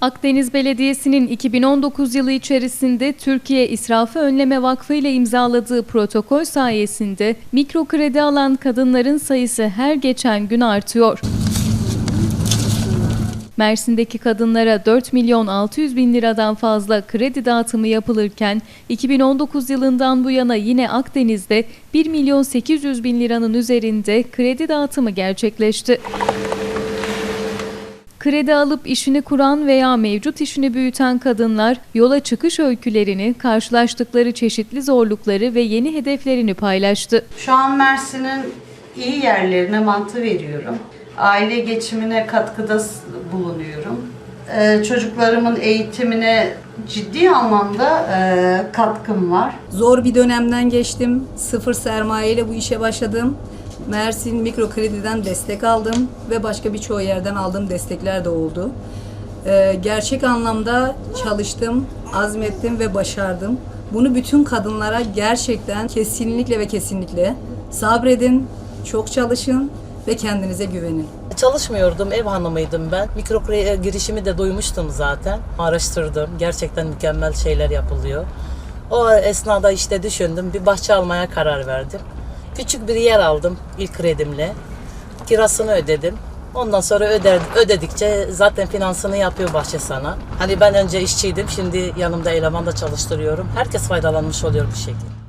Akdeniz Belediyesi'nin 2019 yılı içerisinde Türkiye İsrafı Önleme Vakfı ile imzaladığı protokol sayesinde mikro kredi alan kadınların sayısı her geçen gün artıyor. Mersin'deki kadınlara 4 milyon 600 bin liradan fazla kredi dağıtımı yapılırken 2019 yılından bu yana yine Akdeniz'de 1 milyon 800 bin liranın üzerinde kredi dağıtımı gerçekleşti. Kredi alıp işini kuran veya mevcut işini büyüten kadınlar yola çıkış öykülerini, karşılaştıkları çeşitli zorlukları ve yeni hedeflerini paylaştı. Şu an Mersin'in iyi yerlerine mantı veriyorum. Aile geçimine katkıda bulunuyorum. Ee, çocuklarımın eğitimine ciddi anlamda e, katkım var. Zor bir dönemden geçtim. Sıfır sermayeyle bu işe başladım. Mersin Mikro Kredi'den destek aldım ve başka birçoğu yerden aldığım destekler de oldu. Ee, gerçek anlamda çalıştım, azmettim ve başardım. Bunu bütün kadınlara gerçekten kesinlikle ve kesinlikle sabredin, çok çalışın ve kendinize güvenin. Çalışmıyordum, ev hanımıydım ben. Mikro kre- girişimi de duymuştum zaten. Araştırdım, gerçekten mükemmel şeyler yapılıyor. O esnada işte düşündüm, bir bahçe almaya karar verdim. Küçük bir yer aldım ilk kredimle. Kirasını ödedim. Ondan sonra öder, ödedikçe zaten finansını yapıyor bahçe sana. Hani ben önce işçiydim, şimdi yanımda eleman da çalıştırıyorum. Herkes faydalanmış oluyor bu şekilde.